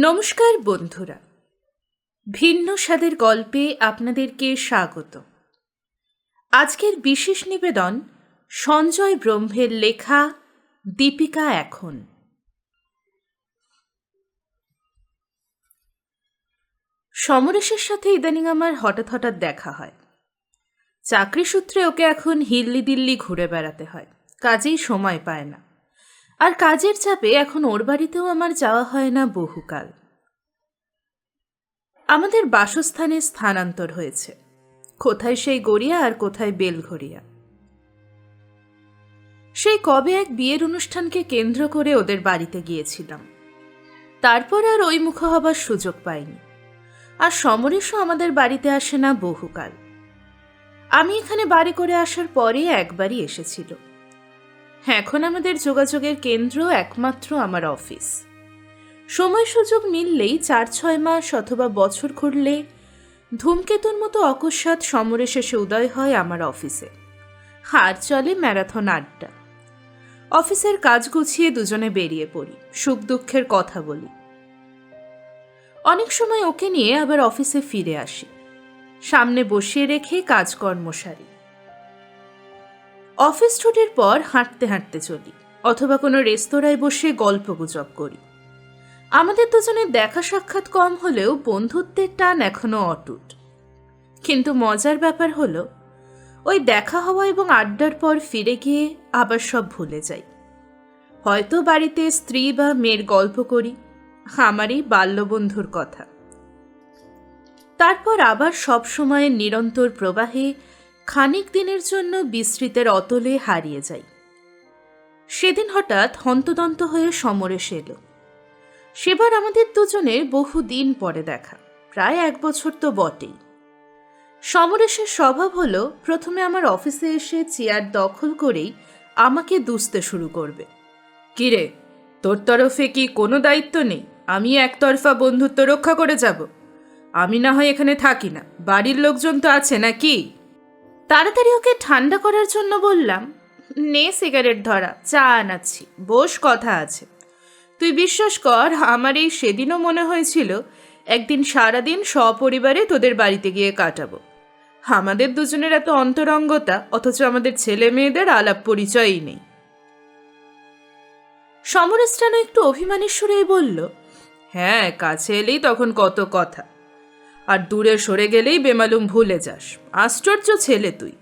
নমস্কার বন্ধুরা। ভিন্ন স্বাদের গল্পে আপনাদেরকে স্বাগত। আজকের বিশেষ নিবেদন সঞ্জয় ব্রহ্মের লেখা দীপিকা এখন। সমরেশের সাথে ইদানিং আমার হঠাৎ হঠাৎ দেখা হয়। চাকরি সূত্রে ওকে এখন হিল্লি দিল্লি ঘুরে বেড়াতে হয়। কাজেই সময় পায় না। আর কাজের চাপে এখন ওর বাড়িতেও আমার যাওয়া হয় না বহুকাল। আমাদের বাসস্থানে স্থানান্তর হয়েছে। কোথায় সেই গড়িয়া আর কোথায় বেলঘড়িয়া। সেই কবে এক বিয়ের অনুষ্ঠানকে কেন্দ্র করে ওদের বাড়িতে গিয়েছিলাম। তারপর আর ওই মুখ হবার সুযোগ পাইনি। আর সমরেশও আমাদের বাড়িতে আসে না বহুকাল। আমি এখানে বাড়ি করে আসার পরে একবারই এসেছিল। এখন আমাদের যোগাযোগের কেন্দ্র একমাত্র আমার অফিস। সময় সুযোগ মিললেই চার ছয় মাস অথবা বছর ঘুরলে ধূমকেতুর মতো অকস্মাৎ সমরে শেষে উদয় হয় আমার অফিসে। আর চলে ম্যারাথন আড্ডা। অফিসের কাজ গুছিয়ে দুজনে বেরিয়ে পড়ি, সুখ দুঃখের কথা বলি। অনেক সময় ওকে নিয়ে আবার অফিসে ফিরে আসি। সামনে বসিয়ে রেখে কাজকর্ম সারি। অফিস ছুটির পর হাঁটতে হাঁটতে চলি, অথবা কোনো রেস্তোরাঁয় বসে গল্প গুজব করি। আমাদের দুজনের দেখা সাক্ষাৎ কম হলেও বন্ধুত্বের টান এখনও অটুট। কিন্তু মজার ব্যাপার হলো, ওই দেখা হওয়া এবং আড্ডার পর ফিরে গিয়ে আবার সব ভুলে যাই। হয়তো বাড়িতে স্ত্রী বা মেয়ের গল্প করি, আমারই বাল্যবন্ধুর কথা। তারপর আবার সব সময়ের নিরন্তর প্রবাহে খানিক দিনের জন্য বিস্তৃতের অতলে হারিয়ে যাই। সেদিন হঠাৎ হন্তদন্ত হয়ে সমরেশ এলো। সেবার আমাদের দুজনের বহু দিন পরে দেখা, প্রায় এক বছর তো বটেই। সমরেশের স্বভাব হলো, প্রথমে আমার অফিসে এসে চেয়ার দখল করেই আমাকে দুষতে শুরু করবে। কিরে, তোর তরফে কি কোনো দায়িত্ব নেই? আমি একতরফা বন্ধুত্ব রক্ষা করে যাব। আমি না হয় এখানে থাকি না, বাড়ির লোকজন তো আছে নাকি? তাড়াতাড়ি ওকে ঠান্ডা করার জন্য বললাম, নে সিগারেট ধরা, চা আনাচ্ছি, বস কথা আছে। তুই বিশ্বাস কর, আমার এই সেদিনও মনে হয়েছিল, একদিন সারাদিন সপরিবারে তোদের বাড়িতে গিয়ে কাটাবো। আমাদের দুজনের এত অন্তরঙ্গতা, অথচ আমাদের ছেলে মেয়েদের আলাপ পরিচয়ই নেই। সমরেশটানো একটু অভিমানের সুরেই বলল হ্যাঁ কাছে এলেই তখন কত কথা। আর দূরে সরে গেলেই বেমালুম ভুলে যাস। আশ্চর্য ছেলে তুই।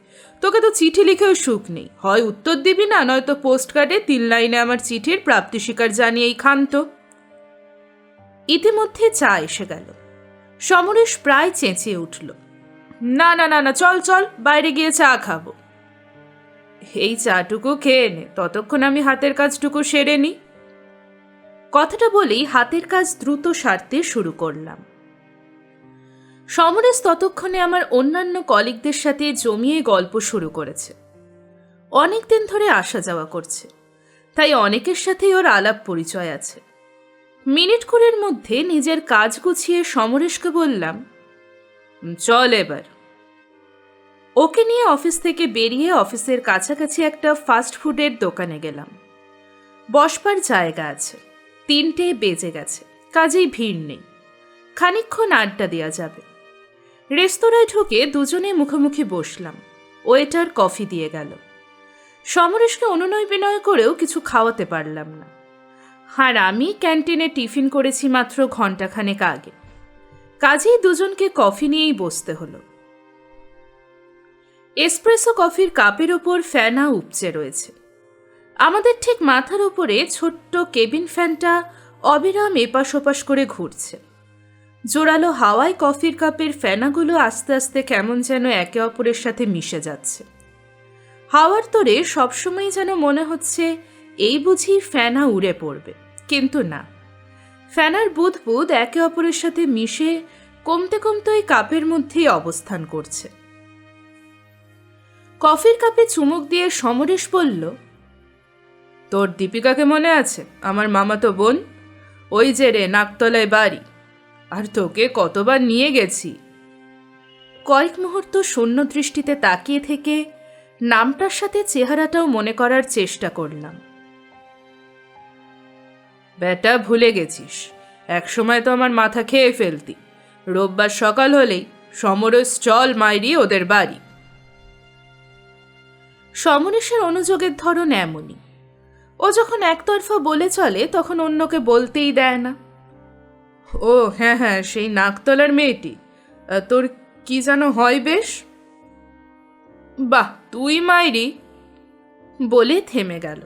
তোকে তো চিঠি লিখেও সুখ নেই। হয় উত্তর দিবি না, নয়তো পোস্ট কার্ডে তিন লাইনে আমার চিঠির প্রাপ্তি স্বীকার জানিয়েই ক্ষান্ত। ইতিমধ্যে চা এসে গেল। সমরেশ প্রায় চেঁচিয়ে উঠল, না না না না, চল চল, বাইরে গিয়ে চা খাব। এই চাটুকু খেয়ে নে, ততক্ষণ আমি হাতের কাজটুকু সেরে নি। কথাটা বলেই হাতের কাজ দ্রুত সারতে শুরু করলাম। সমরেশ ততক্ষণে আমার অন্যান্য কলিগদের সাথে জমিয়ে গল্প শুরু করেছে। অনেক দিন ধরে আসা যাওয়া করছে। তাই অনেকের সাথেই ওর আলাপ পরিচয় আছে। মিনিট কুড়ির মধ্যে নিজের কাজ গুছিয়ে সমরেশকে বললাম, চল এবার। ওকে নিয়ে অফিস থেকে বেরিয়ে অফিসের কাছাকাছি একটা ফাস্ট ফুডের দোকানে গেলাম। বসবার জায়গা আছে। তিনটে বেজে গেছে। কাজেই ভিড় নেই। খানিক্ষণ আড্ডা দেওয়া যাবে। রেস্তোরাঁয় ঢুকে দুজনে মুখোমুখি বসলাম। ওয়েটার কফি দিয়ে গেল। সমরেশকে অনুনয় বিনয় করেও কিছু খাওয়াতে পারলাম না। আর আমি ক্যান্টিনে টিফিন করেছি মাত্র ঘন্টাখানেক আগে। কাজেই দুজনকে কফি নিয়েই বসতে হলো। এসপ্রেসো কফির কাপের ওপর ফ্যানা উপচে রয়েছে। আমাদের ঠিক মাথার উপরে ছোট্ট কেবিন ফ্যানটা অবিরাম এপাশ ওপাশ করে ঘুরছে। জোরালো হাওয়ায় কফির কাপের ফেনাগুলো আস্তে আস্তে কেমন যেন একে অপরের সাথে মিশে যাচ্ছে। হাওয়ার তোরে সবসময় যেন মনে হচ্ছে, এই বুঝি ফেনা উড়ে পড়বে। কিন্তু না। ফ্যানার বুধ বুধ একে অপরের সাথে মিশে কমতে কমতে ওই কাপের মধ্যেই অবস্থান করছে। কফির কাপে চুমুক দিয়ে সমরেশ বলল, তোর দীপিকাকে মনে আছে? আমার মামাতো বোন? ওই যে রে, নাকতলায় বাড়ি। আর তোকে কতবার নিয়ে গেছি। কয়েক মুহূর্ত শূন্য দৃষ্টিতে তাকিয়ে থেকে নামটার সাথে চেহারাটাও মনে করার চেষ্টা করলাম। বেটা ভুলে গেছিস, একসময় তো আমার মাথা খেয়ে ফেলতি। রোববার সকাল হলেই সমরস চল মাইরি ওদের বাড়ি। সমরেশের অনুযোগের ধরন এমনই। ও যখন একতরফা বলে চলে, তখন অন্যকে বলতেই দেয় না। ও হ্যাঁ হ্যাঁ সেই নাকতলার মেয়েটি। তোর কি যেন হয় বেশ? বাহ, তুই মাইরি! বলে থেমে গেল।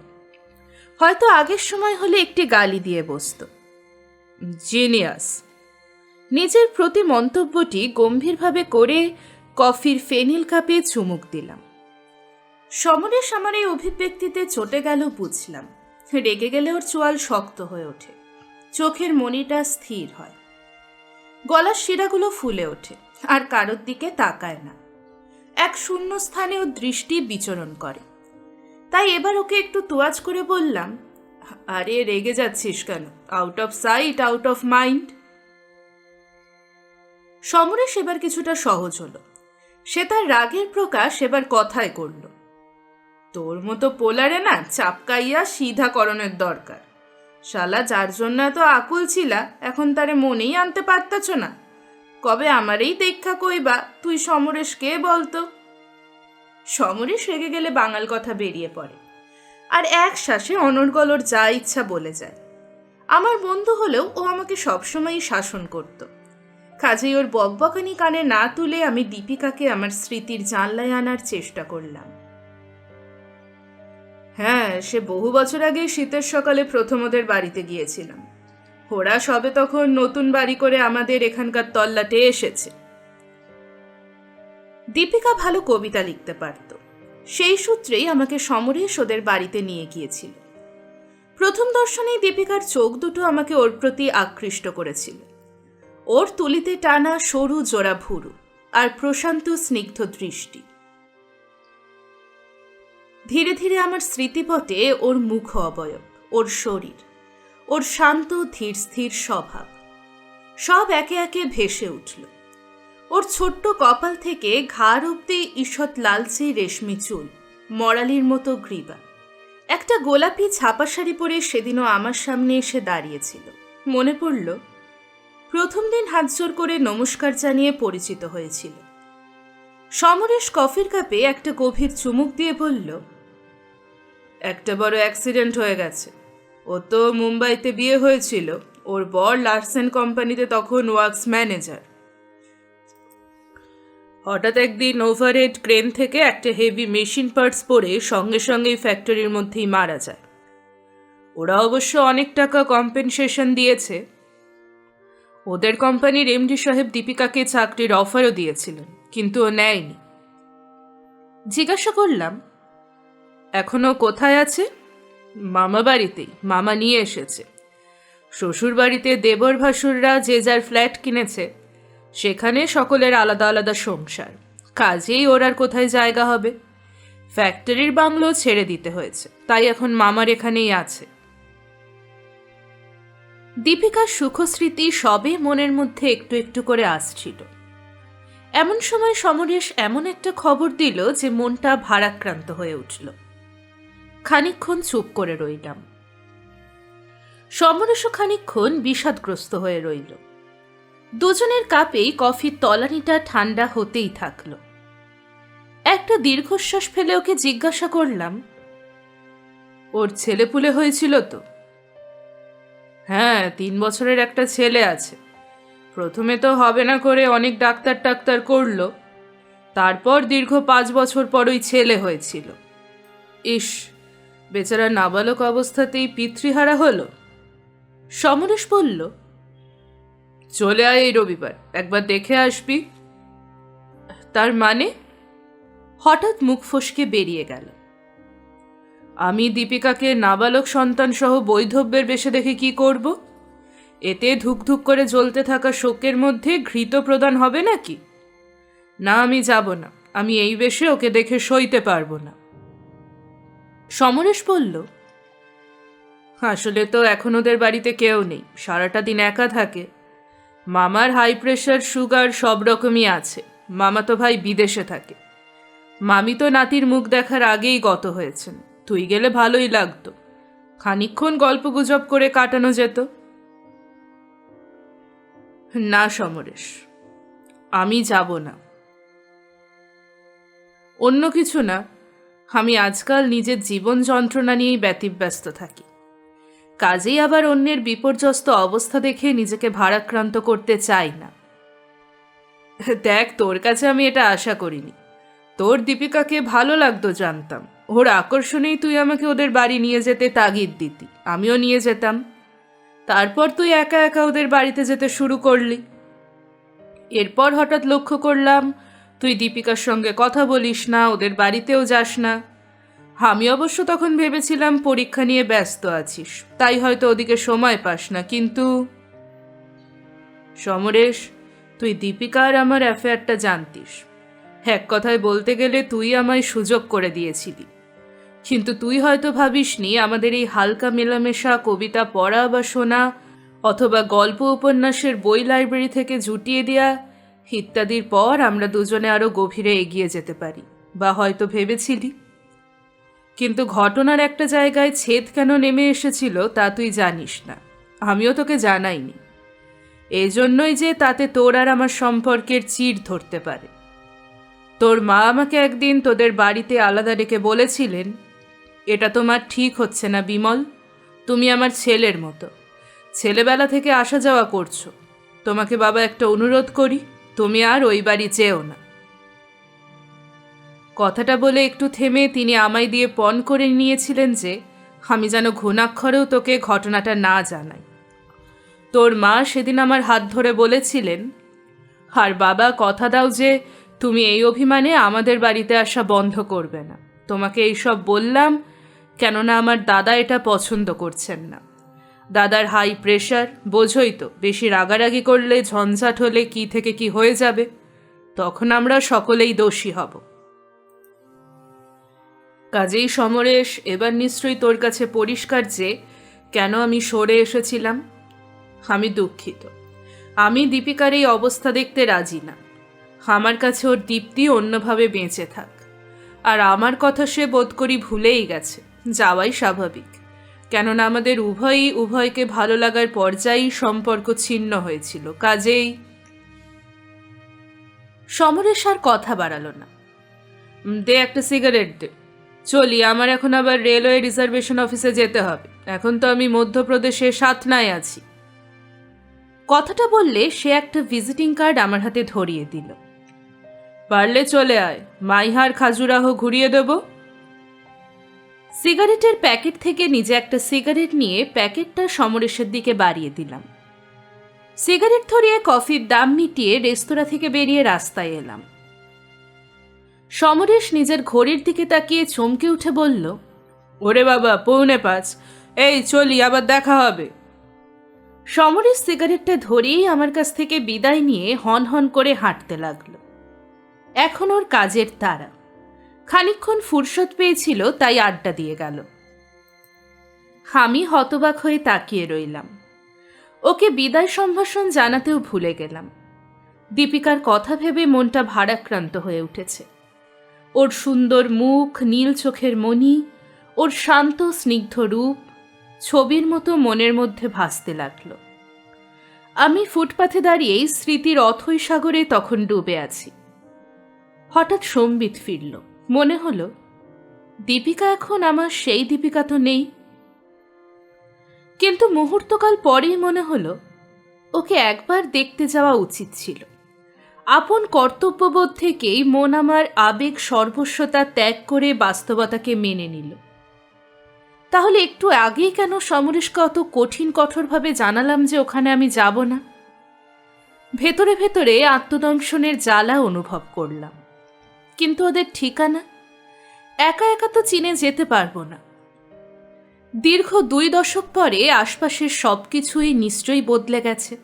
হয়তো আগের সময় হলে একটি গালি দিয়ে বসতো। জিনিয়াস! নিজের প্রতি মন্তব্যটি গম্ভীরভাবে করে কফির ফেনিল কাপে চুমুক দিলাম। আমার এই অভিব্যক্তিতে চটে গেল বুঝলাম। রেগে গেলে ওর চোয়াল শক্ত হয়ে ওঠে। চোখের মনিটা স্থির হয়। গলার শিরাগুলো ফুলে ওঠে, আর কারোর দিকে তাকায় না। এক শূন্য স্থানে ও দৃষ্টি বিচরণ করে। তাই এবার ওকে একটু তোয়াজ করে বললাম, আরে, রেগে যাচ্ছিস কেন? Out of sight out of mind Samaresh এবার কিছুটা সহজ হলো। সে তার রাগের প্রকাশ এবার কথায় করল, তোর মতো পোলারে না চাপকাইয়া সিধা করণের দরকার। শালা, যার জন্য এত আকুল ছিলা, এখন তারে মনেই আনতে পারতাছ না। কবে আমারই দেখা কইবা, তুই সমরেশ কে বলতো? সমরেশ রেগে গেলে বাঙাল কথা বেরিয়ে পড়ে। আর এক শ্বাসে অনর্গলর যা ইচ্ছা বলে যায়। আমার বন্ধু হলেও ও আমাকে সবসময়ই শাসন করত। কাজেই ওর বকবকানি কানে না তুলে আমি দীপিকাকে আমার স্মৃতির জানলায় আনার চেষ্টা করলাম। হ্যাঁ সে বহু বছর আগে শীতের সকালে প্রথম ওদের বাড়িতে গিয়েছিলাম। ওরা সবে তখন নতুন বাড়ি করে আমাদের এখানকার তল্লাটে এসেছে। দীপিকা ভালো কবিতা লিখতে পারত। সেই সূত্রেই আমাকে সমরেশ ওদের বাড়িতে নিয়ে গিয়েছিল। প্রথম দর্শনেই দীপিকার চোখ দুটো আমাকে ওর প্রতি আকৃষ্ট করেছিল। ওর তুলিতে টানা সরু জোড়া ভুরু আর প্রশান্ত স্নিগ্ধ দৃষ্টি। ধীরে ধীরে আমার স্মৃতিপটে ওর মুখ অবয়ব, ওর শরীর, ওর শান্ত, ধীর, স্থির স্বভাব। সব একে একে ভেসে উঠল। ওর ছোট্ট কপাল থেকে ঘাড় অব্দি ঈষৎ লালচে রেশমি চুল, মরালির মতো গ্রীবা। একটা গোলাপি ছাপা শাড়ি পরে সেদিনও আমার সামনে এসে দাঁড়িয়েছিল। মনে পড়ল, প্রথম দিন হাত জোর করে নমস্কার জানিয়ে পরিচিত হয়েছিল। সমরেশ কফির কাপে একটা গভীর চুমুক দিয়ে বলল একটা বড় অ্যাক্সিডেন্ট হয়ে গেছে। ও তো মুম্বাইতে বিয়ে হয়েছিল। ওর বর লার্সেন কোম্পানিতে তখন ওয়ার্কস ম্যানেজার হঠাৎ একদিন ওভারহেড ক্রেন থেকে একটা হেভি মেশিন পার্টস পরে সঙ্গে সঙ্গেই ফ্যাক্টরির মধ্যেই মারা যায়। ওরা অবশ্য অনেক টাকা কম্পেনসেশন দিয়েছে। ওদের কোম্পানির এমডি সাহেব দীপিকাকে চাকরির অফারও দিয়েছিলেন, কিন্তু ও নেয়নি। জিজ্ঞাসা করলাম এখনও কোথায় আছে? মামা বাড়িতেই মামা নিয়ে এসেছে। শ্বশুর বাড়িতে দেবর ভাসুররা যে যার ফ্ল্যাট কিনেছে, সেখানে সকলের আলাদা আলাদা সংসার। কাজেই ওর আর কোথায় জায়গা হবে? ফ্যাক্টরির বাংলো ছেড়ে দিতে হয়েছে, তাই এখন মামার এখানেই আছে। দীপিকার সুখস্মৃতি সবে মনের মধ্যে একটু একটু করে আসছিল। এমন সময় সমরেশ এমন একটা খবর দিল যে মনটা ভারাক্রান্ত হয়ে উঠল। খানিকক্ষণ চুপ করে রইলাম। সমরেশও খানিকক্ষণ বিষাদগ্রস্ত হয়ে রইল। দুজনের কাপেই কফির তলানিটা ঠান্ডা হতেই থাকল। একটা দীর্ঘশ্বাস ফেলে ওকে জিজ্ঞাসা করলাম, ওর ছেলেপুলে হয়েছিল তো? হ্যাঁ তিন বছরের একটা ছেলে আছে। প্রথমে তো হবে না করে অনেক ডাক্তার টাক্তার করল। তারপর দীর্ঘ পাঁচ বছর পর ওই ছেলে হয়েছিল। ইস বেচারা নাবালক অবস্থাতেই পিতৃহারা হলো। সমরেশ বলল, চলে আয় এই রবিবার, একবার দেখে আসবি। তার মানে? হঠাৎ মুখ ফসকে বেরিয়ে গেল। আমি দীপিকাকে নাবালক সন্তান সহ বৈধব্যের বেশে দেখে কি করব? এতে ধুকধুক করে জ্বলতে থাকা শোকের মধ্যে ঘৃত প্রদান হবে নাকি? না, আমি যাব না। আমি এই বেশে ওকে দেখে সইতে পারব না। সমরেশ বলল, আসলে তো এখন ওদের বাড়িতে কেউ নেই, সারাটা দিন একা থাকে। মামার হাই প্রেশার সুগার সব রকমই আছে। মামা তো ভাই বিদেশে থাকে। মামি তো নাতির মুখ দেখার আগেই গত হয়েছেন। তুই গেলে ভালোই লাগতো। খানিকক্ষণ গল্প গুজব করে কাটানো যেত। না সমরেশ, আমি যাব না। অন্য কিছু না আমি আজকাল নিজের জীবন যন্ত্রণা নিয়েই ব্যতিব্যস্ত থাকি। কাজেই আবার অন্যের বিপর্যস্ত অবস্থা দেখে নিজেকে ভারাক্রান্ত করতে চাই না। দেখ, তোর কাছে আমি এটা আশা করিনি। তোর দীপিকাকে ভালো লাগতো জানতাম। ওর আকর্ষণেই তুই আমাকে ওদের বাড়ি নিয়ে যেতে তাগিদ দিতি। আমিও নিয়ে যেতাম। তারপর তুই একা একা ওদের বাড়িতে যেতে শুরু করলি। এরপর হঠাৎ লক্ষ্য করলাম তুই দীপিকার সঙ্গে কথা বলিস না, ওদের বাড়িতেও যাস না। আমি অবশ্য তখন ভেবেছিলাম পরীক্ষা নিয়ে ব্যস্ত আছিস, তাই হয়তো ওদিকে সময় পাস না, কিন্তু সমরেশ, তুই দীপিকা আর আমার অ্যাফেয়ারটা জানতিস। এক কথায় বলতে গেলে তুই আমায় সুযোগ করে দিয়েছিলি। কিন্তু তুই হয়তো ভাবিসনি, আমাদের এই হালকা মেলামেশা, কবিতা পড়া বা শোনা, অথবা গল্প উপন্যাসের বই লাইব্রেরি থেকে জুটিয়ে দেয়া ইত্যাদির পর আমরা দুজনে আরও গভীরে এগিয়ে যেতে পারি, বা হয়তো ভেবেছিলি। কিন্তু ঘটনার একটা জায়গায় ছেদ কেন নেমে এসেছিল তা তুই জানিস না। আমিও তোকে জানাইনি। এই জন্যই যে তাতে তোর আর আমার সম্পর্কের চির ধরতে পারে। তোর মা আমাকে একদিন তোদের বাড়িতে আলাদা ডেকে বলেছিলেন, এটা তোমার ঠিক হচ্ছে না বিমল, তুমি আমার ছেলের মতো। ছেলেবেলা থেকে আসা যাওয়া করছ। তোমাকে বাবা একটা অনুরোধ করি তুমি আর ওই বাড়ি চেও না। কথাটা বলে একটু থেমে তিনি আমায় দিয়ে পণ করে নিয়েছিলেন যে, আমি যেন ঘুণাক্ষরেও তোকে ঘটনাটা না জানাই। তোর মা সেদিন আমার হাত ধরে বলেছিলেন, আর বাবা, কথা দাও যে, তুমি এই অভিমানে আমাদের বাড়িতে আসা বন্ধ করবে না। তোমাকে এইসব বললাম কেননা আমার দাদা এটা পছন্দ করছেন না। দাদার হাই প্রেশার বোঝই তো, বেশি রাগারাগি করলে, ঝঞ্ঝাট হলে কি থেকে কি হয়ে যাবে? তখন আমরা সকলেই দোষী হব। কাজেই সমরেশ, এবার নিশ্চয়ই তোর কাছে পরিষ্কার যে, কেন আমি সরে এসেছিলাম? আমি দুঃখিত। আমি দীপিকার এই অবস্থা দেখতে রাজি না। আমার কাছে ওর দীপ্তি অন্যভাবে বেঁচে থাক। আর আমার কথা সে বোধ করি ভুলেই গেছে। যাওয়াই স্বাভাবিক। কেননা আমাদের উভয়ই, উভয়কে ভালো লাগার পর্যায়েই সম্পর্ক ছিন্ন হয়েছিল। কাজেই সমরেশ আর কথা বাড়ালো না। দে একটা সিগারেট দে। চলি, আমার এখন আবার রেলওয়ে রিজার্ভেশন অফিসে যেতে হবে। এখন তো আমি মধ্যপ্রদেশে সাতনায় আছি। কথাটা বললে সে একটা ভিজিটিং কার্ড আমার হাতে ধরিয়ে দিল। পারলে চলে আয়। মাইহার খাজুরাহ ঘুরিয়ে দেব। সিগারেটের প্যাকেট থেকে নিজে একটা সিগারেট নিয়ে প্যাকেটটা সমরেশের দিকে বাড়িয়ে দিলাম। সিগারেট ধরিয়ে কফির দাম মিটিয়ে রেস্তোরাঁ থেকে বেরিয়ে রাস্তায় এলাম। সমরেশ নিজের ঘড়ির দিকে তাকিয়ে চমকে উঠে বলল, ওরে বাবা, পৌনে পাঁচ। এই, চলি, আবার দেখা হবে। সমরেশ সিগারেটটা ধরেই আমার কাছ থেকে বিদায় নিয়ে হন হন করে হাঁটতে লাগল। এখন ওর কাজের তারা। খানিকক্ষণ ফুরসত পেয়েছিল, তাই আড্ডা দিয়ে গেল। আমি হতবাক হয়ে তাকিয়ে রইলাম। ওকে বিদায় সম্ভাষণ জানাতেও ভুলে গেলাম। দীপিকার কথা ভেবে মনটা ভারাক্রান্ত হয়ে উঠেছে। ওর সুন্দর মুখ, নীল চোখের মণি, ওর শান্ত, স্নিগ্ধ রূপ, ছবির মতো মনের মধ্যে ভাসতে লাগল। আমি ফুটপাথে দাঁড়িয়েই স্মৃতির অথৈ সাগরে তখন ডুবে আছি। হঠাৎ সম্বিত ফিরল। মনে হলো, দীপিকা এখন আমার সেই দীপিকা তো নেই। কিন্তু মুহূর্তকাল পরেই মনে হলো, ওকে একবার দেখতে যাওয়া উচিত ছিল। আপন কর্তব্যবোধ থেকেই মন আমার আবেগ সর্বস্বতা ত্যাগ করে বাস্তবতাকে মেনে নিল। তাহলে একটু আগেই কেন সমরেশকে অত কঠিন কঠোরভাবে জানালাম যে ওখানে আমি যাব না? ভেতরে ভেতরে আত্মদংশনের জ্বালা অনুভব করলাম। কিন্তু ওদের ঠিকানা? একা একা তো চিনে যেতে পারব না। দীর্ঘ দুই দশক পরে আশপাশের সব কিছুই নিশ্চয়ই বদলে গেছে।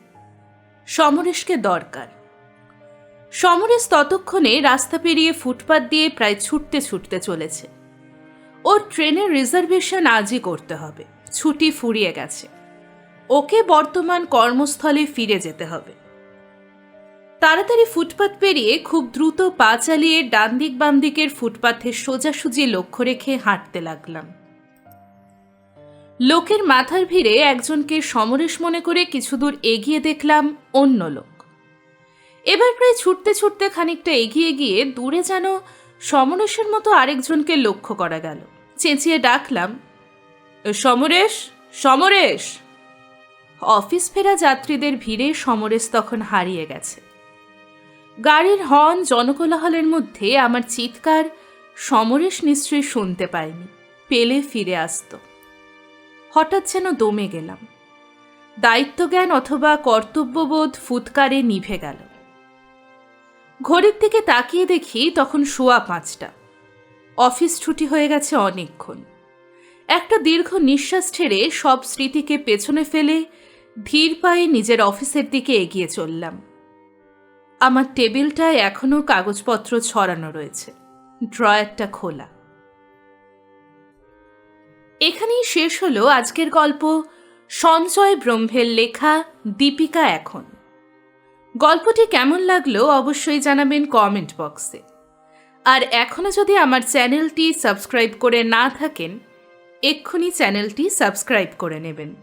সমরেশকে দরকার। সমরেশ ততক্ষণে রাস্তা পেরিয়ে ফুটপাত দিয়ে প্রায় ছুটতে ছুটতে চলেছে। ওর ট্রেনের রিজার্ভেশন আজই করতে হবে। ছুটি ফুরিয়ে গেছে। ওকে বর্তমান কর্মস্থলে ফিরে যেতে হবে। তাড়াতাড়ি ফুটপাত পেরিয়ে খুব দ্রুত পা চালিয়ে ডান দিক বাম দিকের ফুটপাথে সোজাসুজি লক্ষ্য রেখে হাঁটতে লাগলাম। লোকের মাথার ভিড়ে একজনকে সমরেশ মনে করে কিছু দূর এগিয়ে দেখলাম অন্য লোক। এবার প্রায় ছুটতে ছুটতে খানিকটা এগিয়ে গিয়ে দূরে যেন সমরেশের মতো আরেকজনকে লক্ষ্য করা গেল। চেঁচিয়ে ডাকলাম সমরেশ সমরেশ! অফিস ফেরা যাত্রীদের ভিড়ে সমরেশ তখন হারিয়ে গেছে। গাড়ির হর্ন জনকোলাহলের মধ্যে আমার চিৎকার সমরেশ নিশ্চয়ই শুনতে পায়নি, পেলে ফিরে আসতো। হঠাৎ যেন দমে গেলাম। দায়িত্বজ্ঞান অথবা কর্তব্যবোধ ফুৎকারে নিভে গেল। ঘড়ির দিকে তাকিয়ে দেখি তখন শোয়া পাঁচটা। অফিস ছুটি হয়ে গেছে অনেকক্ষণ। একটা দীর্ঘ নিঃশ্বাস ছেড়ে সব স্মৃতিকে পেছনে ফেলে ধীর পায়ে নিজের অফিসের দিকে এগিয়ে চললাম। আমার টেবিলটায় এখনও কাগজপত্র ছড়ানো রয়েছে। ড্রয়ারটা খোলা। এখানেই শেষ হলো আজকের গল্প। সঞ্জয় ব্রহ্মের লেখা দীপিকা এখন। গল্পটি কেমন লাগল অবশ্যই জানাবেন কমেন্ট বক্সে। আর এখনও যদি আমার চ্যানেলটি সাবস্ক্রাইব করে না থাকেন, এক্ষুনি চ্যানেলটি সাবস্ক্রাইব করে নেবেন।